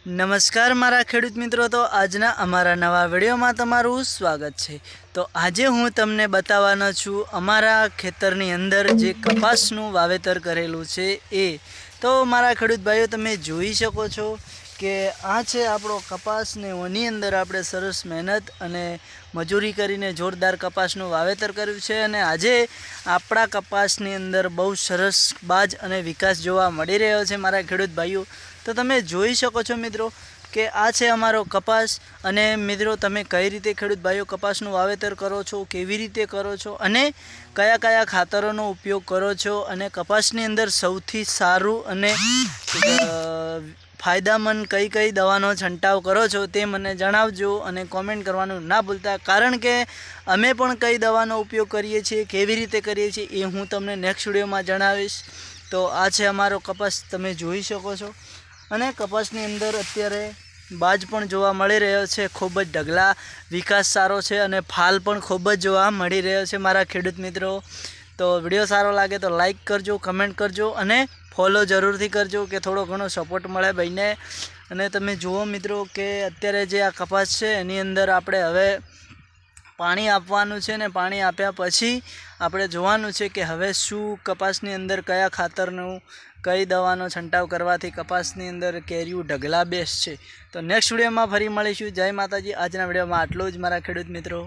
નમસ્કાર મારા ખેડૂત મિત્રો, તો આજના અમારા નવા વિડીયોમાં તમારું સ્વાગત છે. તો આજે હું તમને બતાવવાનો છું, અમારા ખેતરની અંદર જે કપાસનું વાવેતર કરેલું છે એ તો મારા ખેડૂત ભાઈઓ, તમે જોઈ શકો છો કે આ છે આપણો કપાસ ને એની અંદર આપણે સરસ મહેનત અને મજૂરી કરીને જોરદાર કપાસનું વાવેતર કર્યું છે અને આજે આપણા કપાસની અંદર બહુ સરસ બાજ અને વિકાસ જોવા મળી રહ્યો છે મારા ખેડૂત ભાઈઓ. તો તમે જોઈ શકો છો મિત્રો કે આ છે અમારો કપાસ અને મિત્રો, તમે કઈ રીતે ખેડૂત ભાઈઓ કપાસનું વાવેતર કરો છો, કેવી રીતે કરો છો અને કયા કયા ખાતરોનો ઉપયોગ કરો છો અને કપાસની અંદર સૌથી સારું અને ફાયદામંદ કઈ કઈ દવાનો છંટાવ કરો છો તે મને જણાવજો અને કોમેન્ટ કરવાનું ના ભૂલતા. કારણ કે અમે પણ કઈ દવાનો ઉપયોગ કરીએ છીએ, કેવી રીતે કરીએ છીએ એ હું તમને નેક્સ્ટ વિડીયોમાં જણાવીશ. તો આ છે અમારો કપાસ, તમે જોઈ શકો છો. અને કપાસની અંદર અત્યારે બાજ પણ જોવા મળી રહ્યો છે. ખૂબ જ ઢગલા, વિકાસ સારો છે અને ફાલ પણ ખૂબ જ જોવા મળી રહ્યો છે મારા ખેડૂત મિત્રો. તો વીડિયો સારો લાગે તો લાઈક કરજો, કમેન્ટ કરજો અને ફોલો જરૂરથી કરજો કે થોડો ઘણો સપોર્ટ મળે ભાઈને અને તમે જુઓ મિત્રો કે અત્યારે જે આ કપાસ છે એની અંદર આપણે હવે પાણી આપવાનું છે ને પાણી આપ્યા પછી આપણે જોવાનું છે કે હવે શું કપાસની અંદર કયા ખાતરનું, કઈ દવાનો છંટાવ કરવાથી કપાસની અંદર કેરીયું ઢગલા બેસ છે તો નેક્સ્ટ વિડીયોમાં ફરી મળીશું. જય માતાજી. આજના વિડીયોમાં આટલું જ. મારા ખેડૂત મિત્રો.